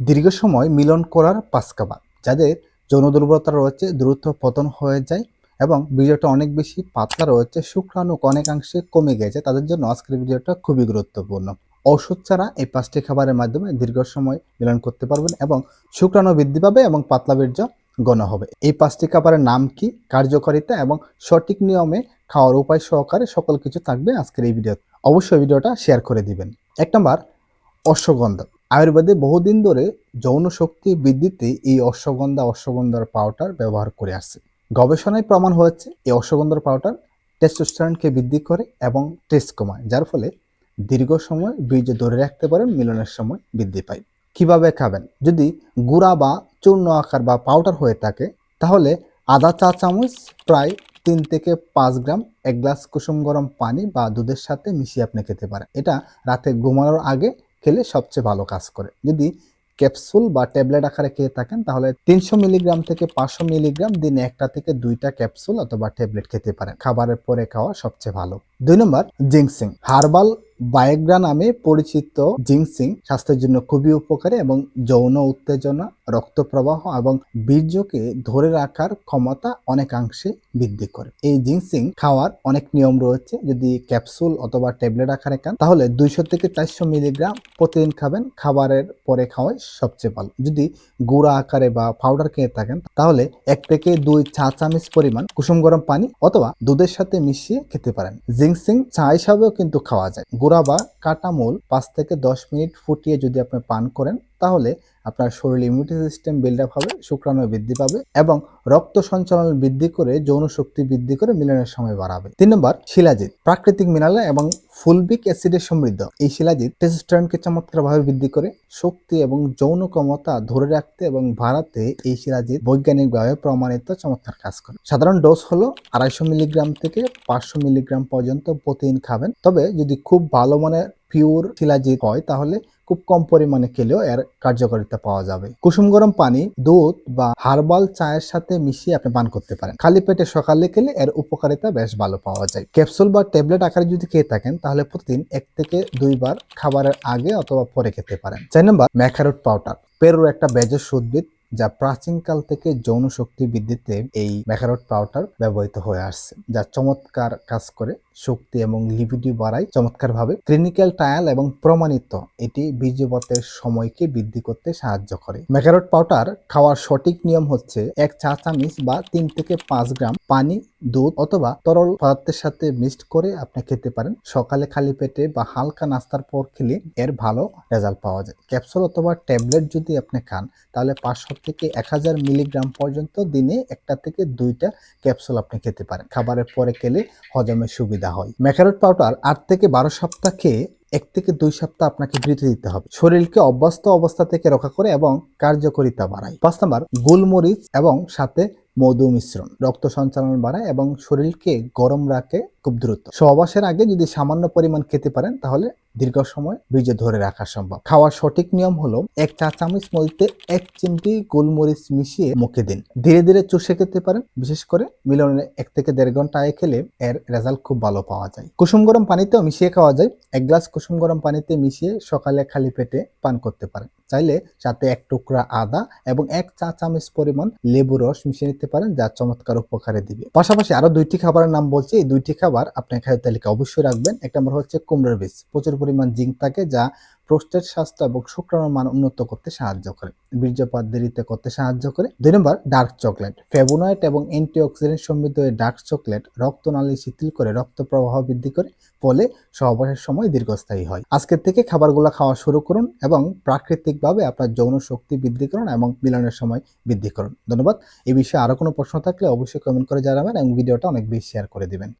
দীর্ঘ সময় মিলন করার খাবার যাদের যৌন দুর্বলতা রয়েছে, দ্রুত পতন হয়ে যায় এবং ভিডিওটা অনেক বেশি পাতলা রয়েছে, শুক্রাণু অনেকাংশে কমে গেছে। তাদের জন্য আজকের ভিডিওটা খুবই গুরুত্বপূর্ণ। ওষুধ ছাড়া এই পাঁচটি খাবারের মাধ্যমে দীর্ঘ সময় মিলন করতে পারবেন এবং শুক্রাণু বৃদ্ধি পাবে এবং পাতলা বীর্য গণ হবে। এই পাঁচটি খাবারের নাম কি, কার্যকারিতা এবং সঠিক নিয়মে খাওয়ার উপায় সহকারে সকল কিছু থাকবে আজকের এই ভিডিও অবশ্যই ভিডিওটা শেয়ার করে দিবেন। এক নম্বর, অশ্বগন্ধা। আয়ুর্বেদে বহুদিন ধরে যৌন শক্তি বৃদ্ধিতে এই অশ্বগন্ধা, অশ্বগন্ধার পাউডার ব্যবহার করে আসছে গবেষণায় প্রমাণ হয়েছে, এই অশ্বগন্ধার পাউডার টেস্টোস্টেরনকে বৃদ্ধি করে এবং টেস্ট কমায়, যার ফলে দীর্ঘ সময় বীর্য ধরে রাখতে পারেন মিলনের সময় বৃদ্ধি পায়। কীভাবে খাবেন? যদি গুঁড়া বা চূর্ণ আকার বা পাউডার হয়ে থাকে, তাহলে আধা চা চামচ প্রায় তিন থেকে পাঁচ গ্রাম, এক গ্লাস কুসুম গরম পানি বা দুধের সাথে মিশিয়ে আপনি খেতে পারেন। এটা রাতে ঘুমানোর আগে খেলে সবচেয়ে ভালো কাজ করে। যদি ক্যাপসুল বা ট্যাবলেট আকারে খেয়ে থাকেন, তাহলে তিনশো মিলিগ্রাম থেকে পাঁচশো মিলিগ্রাম দিনে একটা থেকে দুইটা ক্যাপসুল অথবা ট্যাবলেট খেতে পারেন। খাবারের পরে খাওয়া সবচেয়ে ভালো। দুই নম্বর জিংসিং হার্বাল বায়োগ্রা নামে পরিচিত জিংসিং স্বাস্থ্যের জন্য খুবই উপকারী এবং যৌন উত্তেজনা রক্ত প্রবাহ এবং বীর্যকে ধরে রাখার ক্ষমতা অনেকাংশে বৃদ্ধি করে। এই জিংসিং খাওয়ার অনেক নিয়ম রয়েছে। যদি ক্যাপসুল অথবা ট্যাবলেট আকারে খান, তাহলে দুইশো থেকে চারশো মিলিগ্রাম প্রতিদিন খাবেন। খাবারের পরে খাওয়াই সবচেয়ে ভালো। যদি গুঁড়া আকারে বা পাউডার খেয়ে থাকেন, তাহলে এক থেকে দুই চা চামচ পরিমাণ কুসুম গরম পানি অথবা দুধের সাথে মিশিয়ে খেতে পারেন। জিংসিং চা হিসাবেও কিন্তু খাওয়া যায়। গুড়া বা কাঁটামূল পাঁচ থেকে দশ মিনিট ফুটিয়ে যদি আপনি পান করেন, তাহলে আপনার শরীর ইমিউনিটি সিস্টেম বিল্ড আপ হবে, শুক্রাণু বৃদ্ধি পাবে এবং রক্ত সঞ্চালন বৃদ্ধি করে যৌন শক্তি বৃদ্ধি করে মিলনের সময় বাড়াবে। তিন নম্বর, শিলাজিৎ। প্রাকৃতিক মিনারেল এবং ফুলবিক অ্যাসিডে সমৃদ্ধ। এই শিলাজিৎ টেস্টোস্টেরনকে চমৎকারভাবে বৃদ্ধি করে, শক্তি এবং যৌন ক্ষমতা ধরে রাখতে এবং ভাড়াতে এই শিলাজিৎ বৈজ্ঞানিকভাবে প্রমাণিত চমৎকার কাজ করে। সাধারণ ডোজ হলো আড়াইশো মিলিগ্রাম থেকে পাঁচশো মিলিগ্রাম পর্যন্ত প্রতিদিন খাবেন। তবে যদি খুব ভালো মানের পিওর শিলাজিৎ হয়, তাহলে খুব কম পরিমাণে খেলেও এর কার্যকারিতা পাওয়া যাবে। কুসুম গরম পানি, দুধ বা হার্বাল চায়ের সাথে মিশিয়ে আপনি পান করতে পারেন। খালি পেটে সকালে খেলে এর উপকারিতা বেশ ভালো পাওয়া যায়। ক্যাপসুল বা ট্যাবলেট আকারে যদি খেয়ে থাকেন, তাহলে প্রতিদিন এক থেকে দুইবার খাবারের আগে অথবা পরে খেতে পারেন। চার নম্বর, ম্যাকারোট পাউডার। পেরুর একটা বেজস উদ্ভিদ, যা প্রাচীনকাল থেকে যৌন শক্তি বৃদ্ধিতে এই ম্যাকারোট পাউডার ব্যবহৃত হয়ে আসছে, যা চমৎকার কাজ করে শক্তি এবং লিবিডি বাড়ায় চমৎকারভাবে। ক্লিনিক্যাল ট্রায়াল এবং প্রমাণিত, এটি বীর্যপাতের সময়কে বৃদ্ধি করতে সাহায্য করে। ম্যাকারোট পাউডার খাওয়ার সঠিক নিয়ম হচ্ছে এক চা চামচ বা তিন থেকে পাঁচ গ্রাম পানি, দুধ অথবা তরল পদার্থের সাথে মিক্সড করে আপনি খেতে পারেন। সকালে খালি পেটে বা হালকা নাস্তার পর খেলে এর ভালো রেজাল্ট পাওয়া যায়। ক্যাপসুল অথবা ট্যাবলেট যদি আপনি খান, তাহলে পাঁচশো থেকে এক হাজার মিলিগ্রাম পর্যন্ত দিনে একটা থেকে দুইটা ক্যাপসুল আপনি খেতে পারেন। খাবারের পরে খেলে হজমের সুবিধা হয়। ম্যাকারট পাউডার আট থেকে বারো সপ্তাহ খেয়ে এক থেকে দুই সপ্তাহ আপনাকে বিরতি দিতে হবে। শরীরকে অভ্যস্ত অবস্থা থেকে রক্ষা করে এবং কার্যকরিতা বাড়ায়। পাঁচ নাম্বার, গোলমরিচ এবং সাথে মধু মিশ্রণ রক্ত সঞ্চালন বাড়ায় এবং শরীরকে গরম রাখে খুব দ্রুত। সহবাসের আগে যদি সামান্য পরিমাণ খেতে পারেন, তাহলে দীর্ঘ সময় বীর্য ধরে রাখা সম্ভব। খাওয়ার সঠিক নিয়ম হলো এক চা চামচ মধ্যে এক চিমটি গোলমরিচ মিশিয়ে মুখে দিন। ধীরে ধীরে চুষে খেতে পারেন। বিশেষ করে মিলনের এক থেকে দেড় ঘণ্টা আগে খেলে এর রেজাল্ট খুব ভালো পাওয়া যায়। কুসুম গরম পানিতেও মিশিয়ে খাওয়া যায়। এক গ্লাস কুসুম গরম পানিতে মিশিয়ে সকালে খালি পেটে পান করতে পারেন। চাইলে সাথে এক টুকরা আদা এবং এক চা চামচ পরিমাণ লেবু রস মিশিয়ে নিতে পারেন যা চমৎকার উপকারে দিবে। পাশাপাশি আরও দুইটি খাবারের নাম বলছি। এই দুইটি খাবার আপনি খাদ্য তালিকা অবশ্যই রাখবেন। এক নম্বর হচ্ছে কুমড়োর বীজ। প্রচুর পরিমাণ জিঙ্ক থাকে যা প্রোস্টেট স্বাস্থ্য এবং শুক্রাণুর মান উন্নত করতে সাহায্য করে। বীর্যপাত দেরিতে করতে সাহায্য করে। দুই নম্বর, ডার্ক চকলেট। ফেবোনয়েড এবং অ্যান্টিঅক্সিডেন্ট সমৃদ্ধ ডার্ক চকলেট রক্তনালী শিথিল করে রক্ত প্রবাহ বৃদ্ধি করে, ফলে সহবাসের সময় দীর্ঘস্থায়ী হয়। আজকের থেকে খাবারগুলো খাওয়া শুরু করুন এবং প্রাকৃতিকভাবে আপনার যৌন শক্তি বৃদ্ধি করুন এবং মিলনের সময় বৃদ্ধি করুন। ধন্যবাদ। এই বিষয়ে আরও কোনো প্রশ্ন থাকলে অবশ্যই কমেন্ট করে জানাবেন এবং ভিডিওটা অনেক বেশি শেয়ার করে দিবেন।